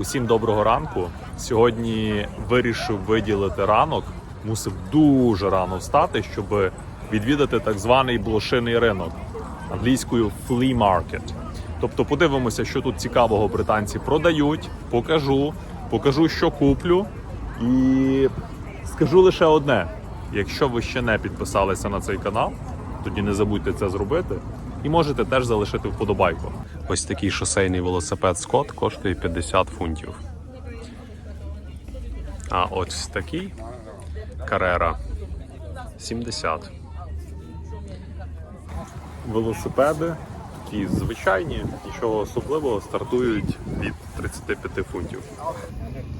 Усім доброго ранку. Сьогодні вирішив виділити ранок. Мусив дуже рано встати, щоб відвідати так званий блошиний ринок англійською flea market. Тобто подивимося, що тут цікавого британці продають, покажу, покажу, що куплю. І скажу лише одне: якщо ви ще не підписалися на цей канал, тоді не забудьте це зробити. І можете теж залишити вподобайку. Ось такий шосейний велосипед Scott коштує 50 фунтів. А ось такий Carrera 70. Велосипеди такі звичайні, нічого особливого, стартують від 35 фунтів.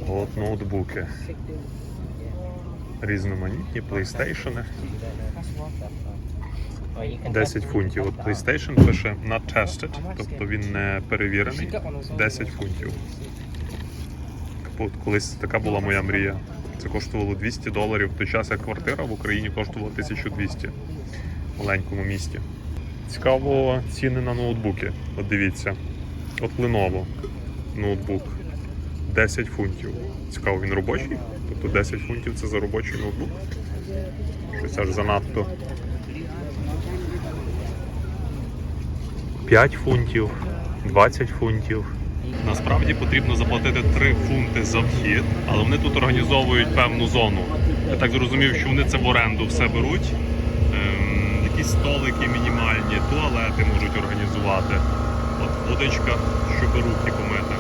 От ноутбуки. Різноманітні PlayStation. 10 фунтів. От PlayStation пише not tested, тобто він не перевірений. 10 фунтів. От колись така була моя мрія. Це коштувало 200 доларів. В той час як квартира в Україні коштувала 1200 в маленькому місті. Цікаво ціни на ноутбуки. От дивіться. От Lenovo ноутбук 10 фунтів. Цікаво, він робочий? Тобто 10 фунтів це за робочий ноутбук. Щось аж занадто. 5 фунтів, 20 фунтів. Насправді потрібно заплатити 3 фунти за вхід, але вони тут організовують певну зону. Я так зрозумів, що вони це в оренду все беруть. Ем, якісь столики мінімальні, туалети можуть організувати. От водичка, щоб руки помити.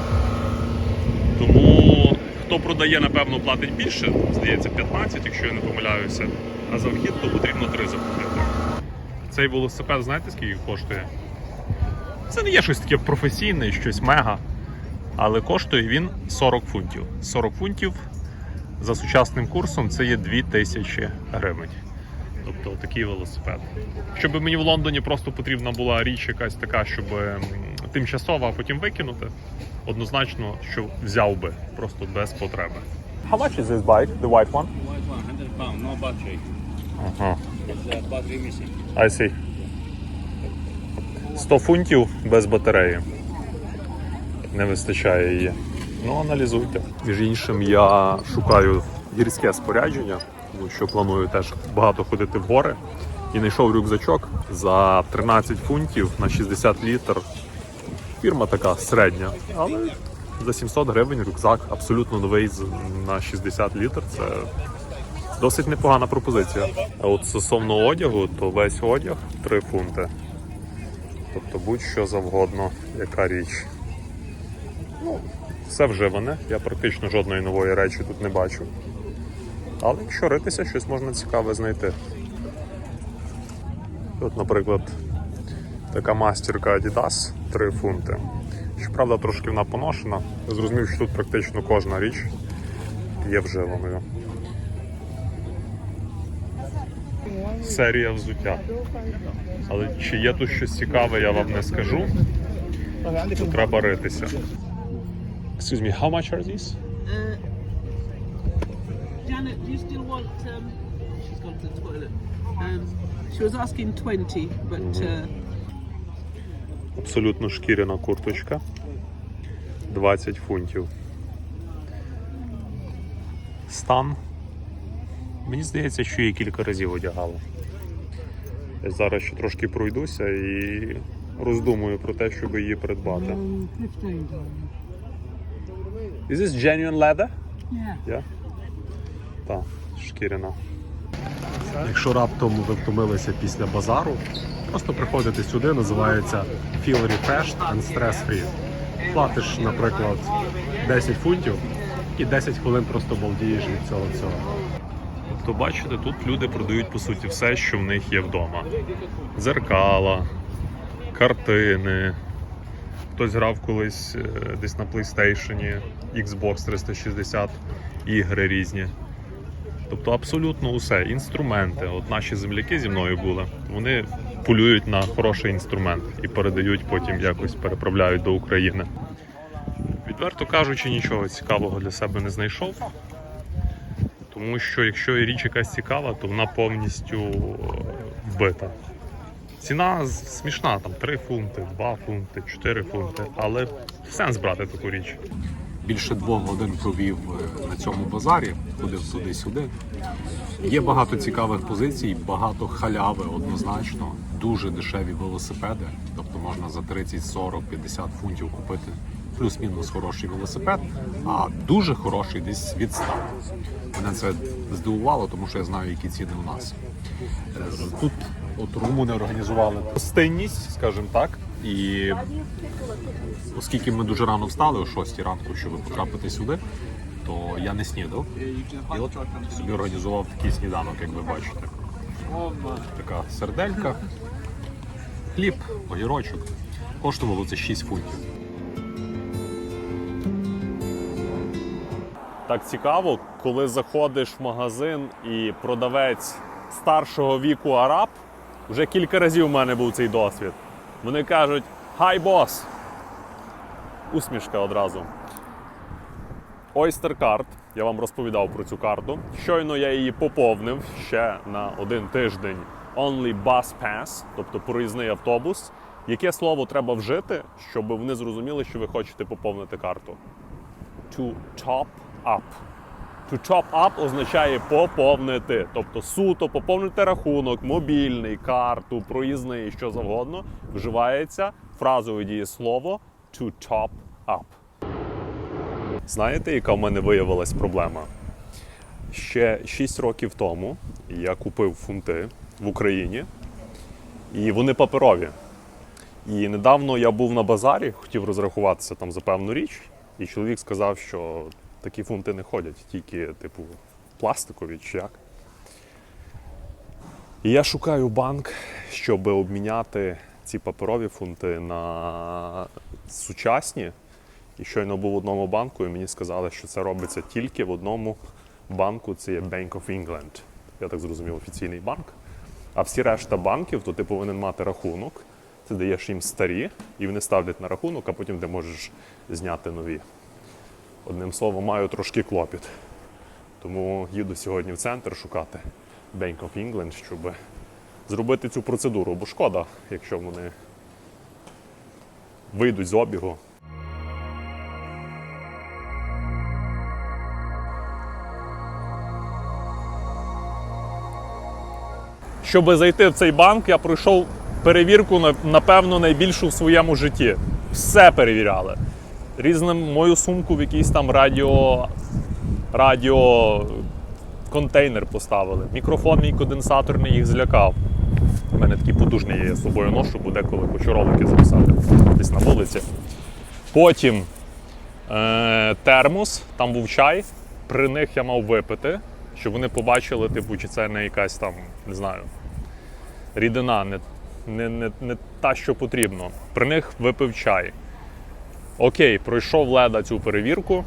Тому хто продає, напевно, платить більше, здається, 15, якщо я не помиляюся. А за вхід то потрібно 3 заплатити. Цей велосипед, знаєте, скільки коштує? Це не є щось таке професійне, щось мега. Але коштує він 40 фунтів. 40 фунтів за сучасним курсом це є 2000 гривень. Тобто такий велосипед. Щоб мені в Лондоні просто потрібна була річ якась така, щоб тимчасова, а потім викинути. Однозначно, що взяв би, просто без потреби. How much is this bike, the white one? The White one, 100 pound, no battery. Ага. It's uh, battery missing. I see. 100 фунтів без батареї. Не вистачає її. Ну, аналізуйте. Між іншим, я шукаю гірське спорядження, тому що планую теж багато ходити в гори. І знайшов рюкзачок за 13 фунтів на 60 літр. Фірма така середня, але за 700 гривень рюкзак абсолютно новий на 60 літр. Це Досить непогана пропозиція. А от стосовно одягу, то весь одяг 3 фунти. Тобто будь-що завгодно, яка річ. Ну, все вживане. Я практично жодної нової речі тут не бачу. Але якщо ритися, щось можна цікаве знайти. Тут, наприклад, така мастерка Adidas 3 фунти. Щоправда, трошки вона поношена. Я зрозумів, що тут практично кожна річ є вживаною. Серія взуття. Але чи є тут щось цікаве, я вам не скажу. Тут треба ритися. Excuse me, how much are these? Uh, Janet, do you still want? Um, she's gone to the toilet. Um, she was asking twenty, but uh, Абсолютно шкіряна курточка. 20 фунтів. Стан. Мені здається, що її кілька разів одягали. Зараз ще трошки пройдуся і роздумую про те, щоб її придбати. Is this genuine leather? yeah. Я? Так, шкіряна. Якщо раптом ви втомилися після базару, просто приходите сюди, називається Feel Refreshed and Stress Free. Платиш, наприклад, 10 фунтів і 10 хвилин просто балдієш від цього всього. Тобто, бачите, тут люди продають по суті все, що в них є вдома: зеркала, картини. Хтось грав колись е, десь на PlayStation, Xbox 360, ігри різні. Тобто абсолютно усе. Інструменти. От наші земляки зі мною були. Вони полюють на хороший інструмент і передають потім якось переправляють до України. Відверто кажучи, нічого цікавого для себе не знайшов. Тому що якщо річ якась цікава, то вона повністю е, вбита. Ціна смішна, там 3 фунти, 2 фунти, 4 фунти, але сенс брати таку річ. Більше двох годин провів е, на цьому базарі, ходив туди-сюди. Є багато цікавих позицій, багато халяви однозначно, дуже дешеві велосипеди. Тобто можна за 30, 40, 50 фунтів купити плюс-мінус хороший велосипед, а дуже хороший десь від 100. Мене це здивувало, тому що я знаю, які ціни у нас. Е, Тут от румуни організували гостинність, скажімо так, і оскільки ми дуже рано встали о 6 ранку, щоб потрапити сюди, то я не снідав. І от собі організував такий сніданок, як ви бачите. Така серделька, хліб, огірочок. Коштувало це 6 фунтів. Так цікаво, коли заходиш в магазин і продавець старшого віку араб, вже кілька разів у мене був цей досвід. Вони кажуть: Хай бос! Усмішка одразу. Oyster Card, я вам розповідав про цю карту. Щойно я її поповнив ще на один тиждень. Only Bus Pass, тобто проїзний автобус. Яке слово треба вжити, щоб вони зрозуміли, що ви хочете поповнити карту? To top up. To top up означає поповнити. Тобто суто поповнити рахунок, мобільний, карту, проїзний, що завгодно. Вживається фразове дієслово to top up. Знаєте, яка в мене виявилась проблема? Ще 6 років тому я купив фунти в Україні, і вони паперові. І недавно я був на базарі, хотів розрахуватися там за певну річ, і чоловік сказав, що такі фунти не ходять, тільки, типу, пластикові чи як. І я шукаю банк, щоб обміняти ці паперові фунти на сучасні. І щойно був в одному банку, і мені сказали, що це робиться тільки в одному банку, це є Bank of England. Я так зрозумів, офіційний банк. А всі решта банків, то ти повинен мати рахунок. Ти даєш їм старі, і вони ставлять на рахунок, а потім ти можеш зняти нові. Одним словом, маю трошки клопіт. Тому їду сьогодні в центр шукати Bank of England, щоб зробити цю процедуру. Бо шкода, якщо вони вийдуть з обігу. Щоб зайти в цей банк, я пройшов перевірку, напевно, найбільшу в своєму житті. Все перевіряли. Різним мою сумку в якийсь там радіо, радіо контейнер поставили. Мікрофон мій конденсаторний їх злякав. У мене такий потужний я з собою ношу, бо деколи хочу ролики записати десь на вулиці. Потім е, термос, там був чай. При них я мав випити, щоб вони побачили, типу, чи це не якась там, не знаю, рідина, не, не, не, не та, що потрібно. При них випив чай. Окей, пройшов леда цю перевірку,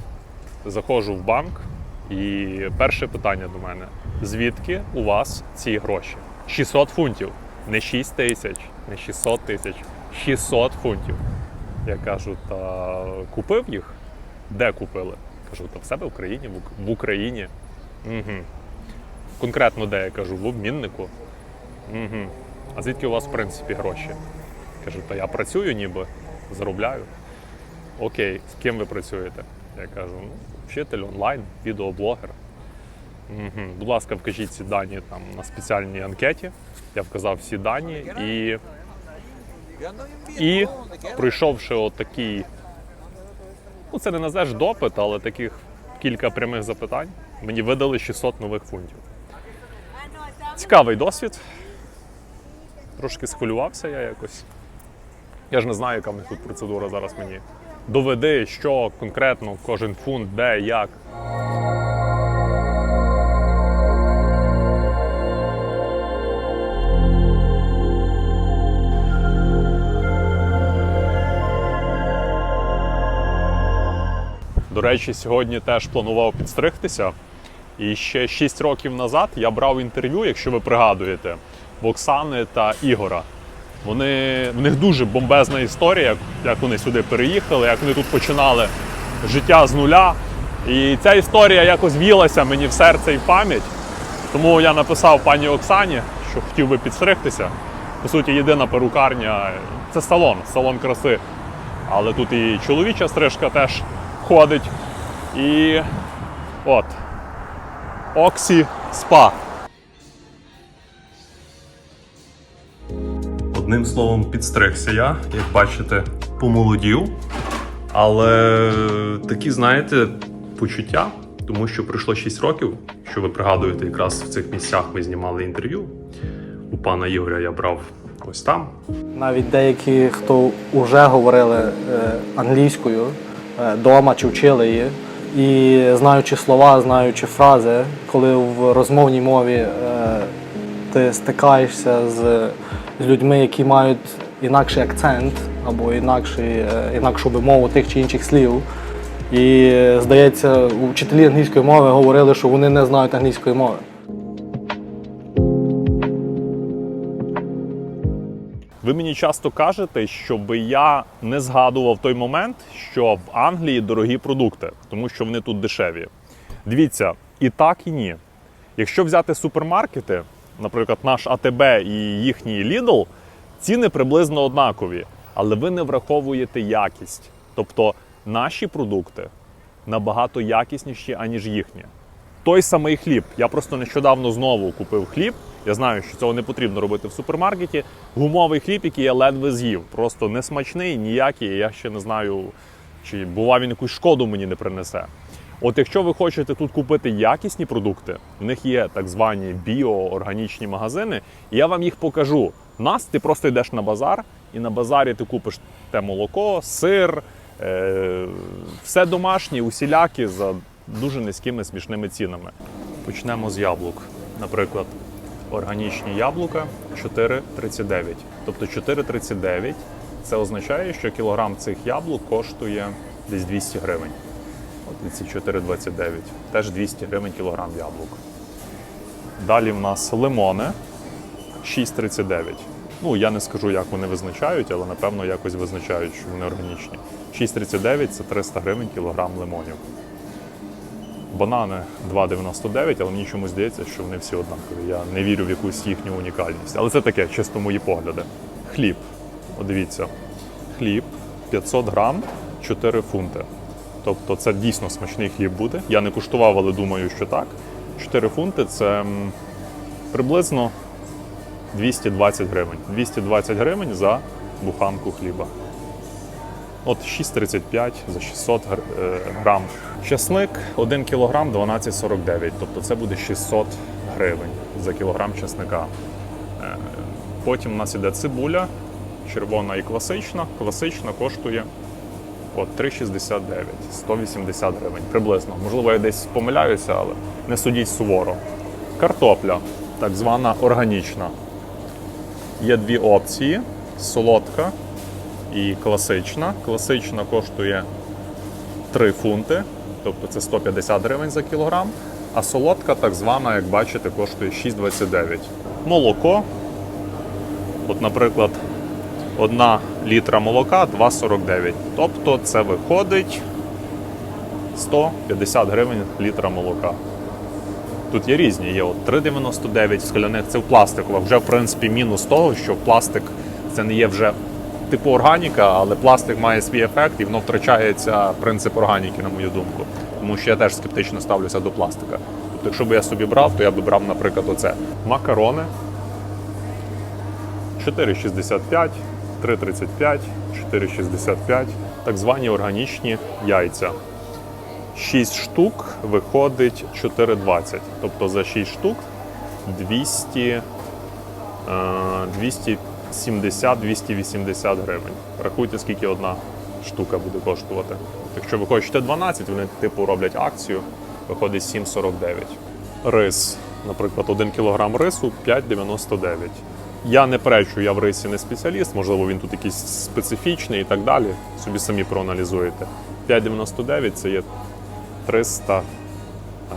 заходжу в банк, і перше питання до мене: звідки у вас ці гроші? 600 фунтів, не 6 тисяч, не 600 тисяч, 600 фунтів. Я кажу, та купив їх? Де купили? Кажу, та в себе в країні, в Україні. Угу. Конкретно де я кажу, в обміннику. Угу. А звідки у вас, в принципі, гроші? Кажу, та я працюю ніби, заробляю. Окей, з ким ви працюєте? Я кажу, ну, вчитель онлайн, відеоблогер. Угу. Будь ласка, вкажіть ці дані там на спеціальній анкеті. Я вказав всі дані і, і пройшовши отакий, ну це не назвеш допит, але таких кілька прямих запитань, мені видали 600 нових фунтів. Цікавий досвід. Трошки схвилювався я якось. Я ж не знаю, яка в них тут процедура зараз мені. Доведи, що конкретно кожен фунт, де, як. До речі, сьогодні теж планував підстригтися. І ще 6 років назад я брав інтерв'ю, якщо ви пригадуєте, в Оксани та Ігора. Вони, в них дуже бомбезна історія, як, вони сюди переїхали, як вони тут починали життя з нуля. І ця історія якось в'їлася мені в серце і в пам'ять. Тому я написав пані Оксані, що хотів би підстригтися. По суті, єдина перукарня це салон, салон краси. Але тут і чоловіча стрижка теж ходить. І от. Оксі Спа. Одним словом, підстригся я, як бачите, помолодів. Але такі, знаєте, почуття, тому що пройшло 6 років, що ви пригадуєте, якраз в цих місцях ми знімали інтерв'ю. У пана Ігоря я брав ось там. Навіть деякі, хто вже говорили е, англійською вдома чи вчили її, і знаючи слова, знаючи фрази, коли в розмовній мові е, ти стикаєшся з, з людьми, які мають інакший акцент або інакший, е, інакшу вимову тих чи інших слів. І е, здається, вчителі англійської мови говорили, що вони не знають англійської мови. Ви мені часто кажете, щоб я не згадував той момент, що в Англії дорогі продукти, тому що вони тут дешеві. Дивіться, і так, і ні. Якщо взяти супермаркети, наприклад, наш АТБ і їхній Lidl, ціни приблизно однакові, але ви не враховуєте якість. Тобто наші продукти набагато якісніші, аніж їхні. Той самий хліб. Я просто нещодавно знову купив хліб. Я знаю, що цього не потрібно робити в супермаркеті. Гумовий хліб, який я ледве з'їв. Просто несмачний, ніякий. Я ще не знаю, чи бува він якусь шкоду мені не принесе. От якщо ви хочете тут купити якісні продукти, в них є так звані біоорганічні магазини, і я вам їх покажу. Нас ти просто йдеш на базар, і на базарі ти купиш те молоко, сир, е- все домашнє, усілякі за дуже низькими смішними цінами. Почнемо з яблук. Наприклад, органічні яблука 4,39. Тобто 4,39 це означає, що кілограм цих яблук коштує десь 200 гривень. Ці 4,29. Теж 200 гривень кілограм яблук. Далі в нас лимони 6,39. Ну, я не скажу, як вони визначають, але напевно якось визначають, що вони органічні. 6,39 це 300 гривень кілограм лимонів. Банани 2,99, але мені чомусь здається, що вони всі однакові. Я не вірю в якусь їхню унікальність. Але це таке, чисто мої погляди. Хліб. От дивіться, хліб 500 грам 4 фунти. Тобто це дійсно смачний хліб буде. Я не куштував, але думаю, що так. 4 фунти це приблизно 220 гривень. 220 гривень за буханку хліба. От 6,35 за 600 гр- е, грам. Часник 1 кілограм 12,49. Тобто це буде 600 гривень за кілограм часника. Е, Потім у нас іде цибуля, червона і класична. Класична коштує от 3,69, 180 гривень приблизно. Можливо, я десь помиляюся, але не судіть суворо. Картопля, так звана органічна. Є дві опції: солодка і класична. Класична коштує 3 фунти, тобто це 150 гривень за кілограм. А солодка, так звана, як бачите, коштує 6,29. Молоко. От, наприклад, одна літра молока 2,49. Тобто це виходить 150 гривень літра молока. Тут є різні, є от 3,99 скляних, це в пластикових. Вже в принципі мінус того, що пластик це не є вже типу органіка, але пластик має свій ефект і воно втрачається принцип органіки, на мою думку. Тому що я теж скептично ставлюся до пластика. Тобто, якщо б я собі брав, то я б брав, наприклад, оце. Макарони 4,65, 3,35, 4,65, так звані органічні яйця. 6 штук виходить 4,20. Тобто за 6 штук 200, е, 270-280 гривень. Рахуйте, скільки одна штука буде коштувати. Якщо ви хочете 12, вони типу роблять акцію, виходить 7,49. Рис, наприклад, 1 кг рису 5,99. Я не пречу, я в рисі не спеціаліст, можливо, він тут якийсь специфічний і так далі. Собі самі проаналізуєте. 5,99 це є 300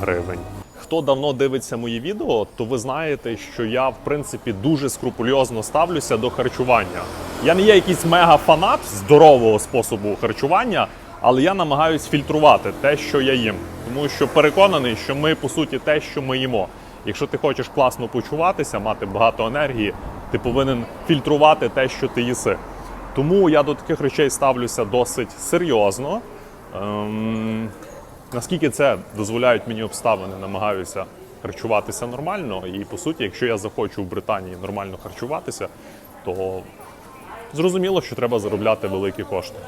гривень. Хто давно дивиться мої відео, то ви знаєте, що я в принципі дуже скрупульозно ставлюся до харчування. Я не є якийсь мега-фанат здорового способу харчування, але я намагаюсь фільтрувати те, що я їм. Тому що переконаний, що ми по суті те, що ми їмо. Якщо ти хочеш класно почуватися, мати багато енергії, ти повинен фільтрувати те, що ти їси. Тому я до таких речей ставлюся досить серйозно. Ем, Наскільки це дозволяють мені обставини, намагаюся харчуватися нормально. І по суті, якщо я захочу в Британії нормально харчуватися, то зрозуміло, що треба заробляти великі кошти.